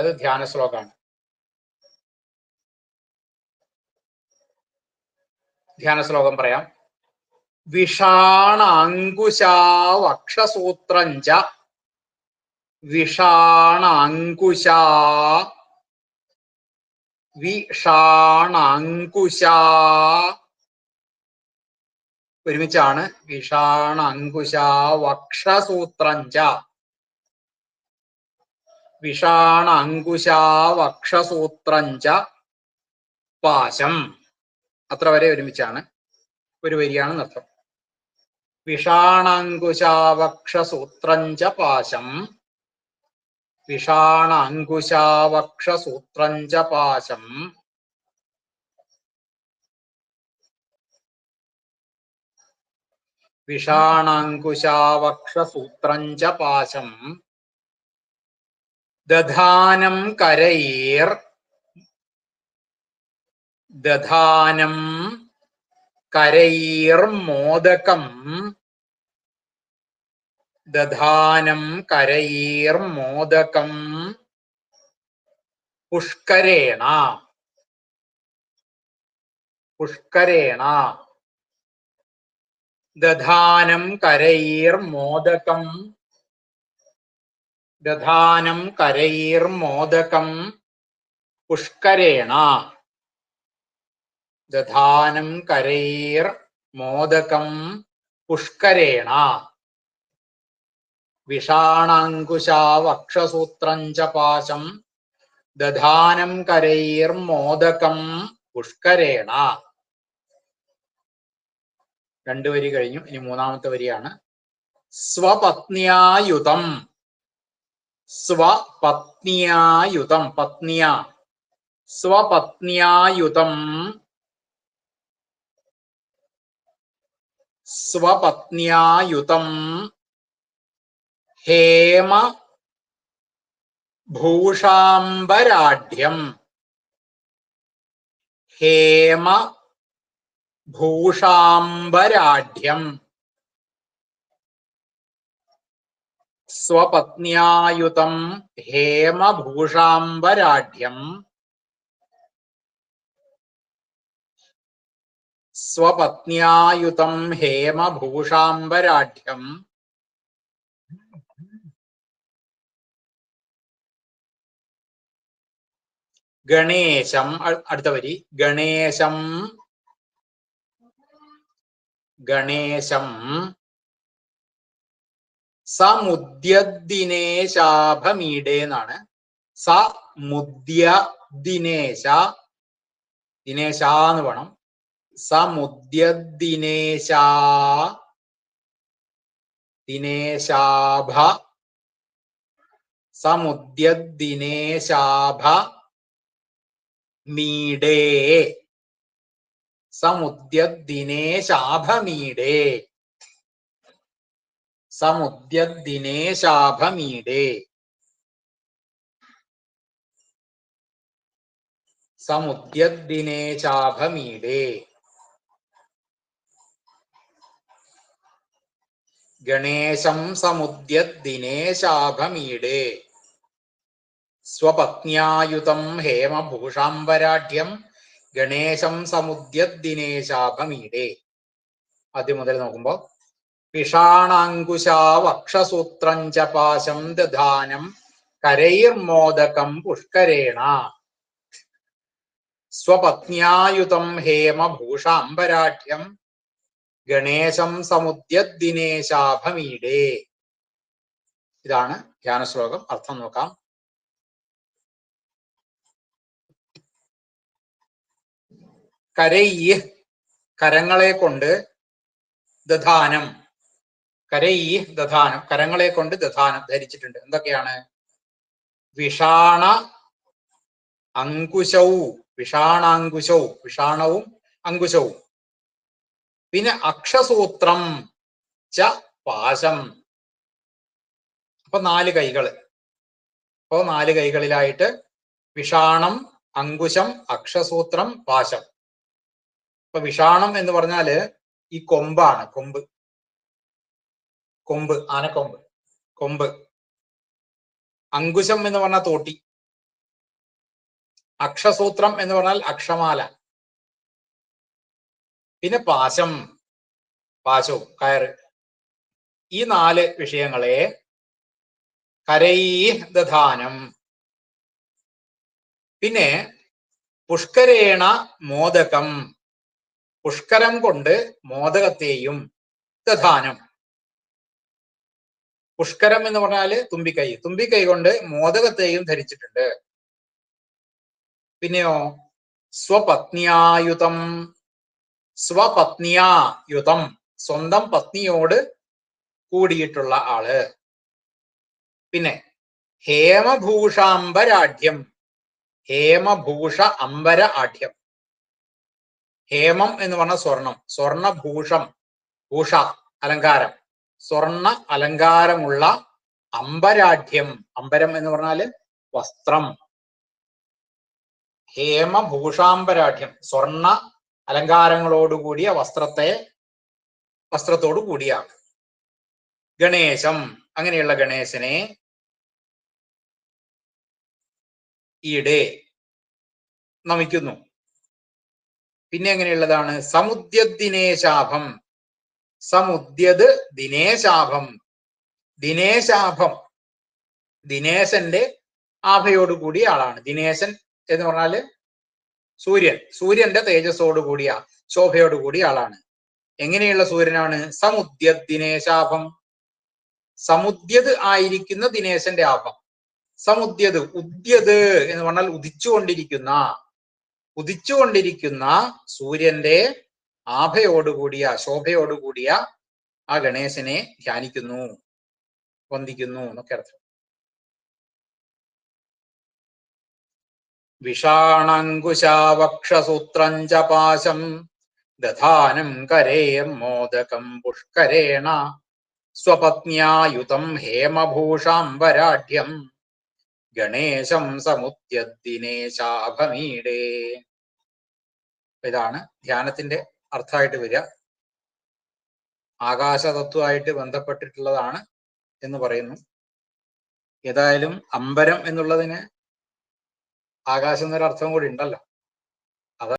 അടുത്തത് ധ്യാന ശ്ലോകമാണ്. ധ്യാന ശ്ലോകം പറയാം. വിഷാണ അങ്കുശാ വിഷാണാങ്കുശ വിഷാണ അങ്കുശാ വിഷാണ അങ്കുശാ ഒരുമിച്ചാണ് വിഷാണ ച വിഷാണ അങ്കുശാവക്ഷസൂത്രഞ്ച പാശം. അത്ര വരെ ഒരുമിച്ചാണ്. ഒരു വരിയാണ് നൃത്തം വിഷാണാങ്കുശാവക്ഷസൂത്രഞ്ച പാശം. വിഷാണാങ്കുശാവക്ഷസൂത്രഞ്ച പാശം. വിഷാണാങ്കുശാവക്ഷസൂത്രഞ്ച പാശം. ദധാനം കരൈർ ദധാനം കരൈർമോദകം ദധാനം കരൈർമോദകം പുഷ്കരേണ. പുഷ്കരേണ. ദധാനം കരൈർമോദകം ദധാനം കരൈർമോദകം പുഷ്കരേണ. ദധാനം കരൈർ മോദകം പുഷ്കരേണ. വിഷാണാങ്കുശാവക്ഷസൂത്രം ച പാശം ദധാനം കരൈർ മോദകം പുഷ്കരേണ. രണ്ടു വരി കഴിഞ്ഞു ഇനി മൂന്നാമത്തെ വരിയാണ്. സ്വപത്നിയായുതം സ്വപത്നിയായുതം പത്നിയ. സ്വപത്നിയായുധം. സ്വപത്നിയായുധം. ഹേമ ഭൂഷാംബരാഢ്യം. ഹേമ ഭൂഷാംബരാഢ്യം. സ്വപത്നിയായുതം ഹേമഭൂഷാംബരാഢ്യം. സ്വപത്നിയായുതം ഹേമഭൂഷാംബരാഢ്യം. ഗണേശം അടുത്ത വരി. ഗണേശം. ഗണേശം. സമുദ്യദിനേശാഭമീഡേ എന്നാണ് സമുദ്യ ദിനേശ ദിനേശ എന്ന് വേണം സമുദ്യദിനേശ ദിനേശാഭ സമുദ്യദിനേശാഭ മീഡേ സമുദ്യദിനേശാഭമീഡേ സമുദ്യദിനേശാഭമീഡേ സമുദ്യദിനേശാഭമീഡേ ഗണേശം സമുദ്യദിനേശാഭമീഡേ സ്വപത്ന്യായുതം ഹേമഭൂഷാംബരാഢ്യം ഗണേശം സമുദ്യദിനേശാഭമീഡേ ആദ്യം മുതൽ നോക്കുമ്പോ പിഷാണാങ്കുശാവക്ഷസൂത്രം ച പാശം ദധാനം കരൈർമോദകം പുഷ്കരേണ. സ്വപത്ന്യായുതം ഹേമഭൂഷാംബരാഢ്യം ഗണേശം സമുദ്യദിനേശാഭമീഡേ ഇതാണ് ധ്യാനശ്ലോകം. അർത്ഥം നോക്കാം. കരയ്യ് കരങ്ങളെ കൊണ്ട് ദധാനം. കരയ്യ് ദധാനം കരങ്ങളെ കൊണ്ട് ദധാനം ധരിച്ചിട്ടുണ്ട്. എന്തൊക്കെയാണ്? വിഷാണ അങ്കുശവും വിഷാണാങ്കുശവും വിഷാണവും അങ്കുശവും. പിന്നെ അക്ഷസൂത്രം ച പാശം. അപ്പൊ നാല് കൈകൾ അപ്പോ നാല് കൈകളിലായിട്ട് വിഷാണം അങ്കുശം അക്ഷസൂത്രം പാശം. അപ്പൊ വിഷാണം എന്ന് പറഞ്ഞാൽ ഈ കൊമ്പാണ് കൊമ്പ്. കൊമ്പ് ആനക്കൊമ്പ്. കൊമ്പ്. അങ്കുശം എന്ന് പറഞ്ഞാൽ തോട്ടി. അക്ഷസൂത്രം എന്ന് പറഞ്ഞാൽ അക്ഷമാല. പിന്നെ പാശം പാശവും കയർ ഈ നാല് വിഷയങ്ങളെ കരൈ ദധാനം പിന്നെ പുഷ്കരേണ മോദകം. പുഷ്കരം കൊണ്ട് മോദകത്തെയും ദധാനം. പുഷ്കരം എന്ന് പറഞ്ഞാൽ തുമ്പിക്കൈ. തുമ്പിക്കൈ കൊണ്ട് മോദകത്തെയും ധരിച്ചിട്ടുണ്ട്. പിന്നെയോ? സ്വപത്നിയായുതം സ്വപത്നിയായുതം സ്വന്തം പത്നിയോട് കൂടിയിട്ടുള്ള ആൾ. പിന്നെ ഹേമഭൂഷാംബരാഢ്യം. ഹേമഭൂഷ അംബര ആഢ്യം. ഹേമം എന്ന് പറഞ്ഞ സ്വർണം. സ്വർണഭൂഷം. ഭൂഷ. അലങ്കാരം. സ്വർണ അലങ്കാരമുള്ള അംബരാഢ്യം അംബരം എന്ന് പറഞ്ഞാൽ വസ്ത്രം. ഹേമഭൂഷാംബരാഠ്യം സ്വർണ അലങ്കാരങ്ങളോടുകൂടിയ വസ്ത്രത്തെ വസ്ത്രത്തോടു കൂടിയാണ് ഗണേശം. അങ്ങനെയുള്ള ഗണേശനെ ഈടെ നമിക്കുന്നു. പിന്നെ എങ്ങനെയുള്ളതാണ്? സമുദ്യദിനേശാഭം സമുദ്യത് ദിനേശാഭം. ദിനേശാഭം. ദിനേശന്റെ ആഭയോട് കൂടിയ ആളാണ്. ദിനേശൻ എന്ന് പറഞ്ഞാൽ സൂര്യൻ. സൂര്യന്റെ തേജസ്സോട് കൂടിയ ശോഭയോട് കൂടിയ ആളാണ്. എങ്ങനെയുള്ള സൂര്യനാണ്? സമുദ്യ ദിനേശാഭം. സമുദ്യത് ആയിരിക്കുന്ന ദിനേശന്റെ ആഭം. സമുദ്യത് ഉദ്യത് എന്ന് പറഞ്ഞാൽ ഉദിച്ചുകൊണ്ടിരിക്കുന്ന ഉദിച്ചുകൊണ്ടിരിക്കുന്ന സൂര്യന്റെ ആഭയോടുകൂടിയ ശോഭയോടുകൂടിയ ആ ഗണേശനെ ധ്യാനിക്കുന്നു വന്ദിക്കുന്നു എന്നൊക്കെ അർത്ഥം. വിഷാണങ്കുശാവക്ഷസൂത്രം ച പാശം ദധാനം കരേം മോദകം പുഷ്കരേണ സ്വപത്ന്യായുതം ഹേമഭൂഷാംബരാഢ്യം ഗണേശം സമുദ്യദിനേശാഭമീടേ ഇതാണ് ധ്യാനത്തിന്റെ അർത്ഥമായിട്ട് വരിക. ആകാശതത്വമായിട്ട് ബന്ധപ്പെട്ടിട്ടുള്ളതാണ് എന്ന് പറയുന്നു. ഏതായാലും അമ്പരം എന്നുള്ളതിന് ആകാശം എന്നൊരു അർത്ഥം കൂടി ഉണ്ടല്ലോ.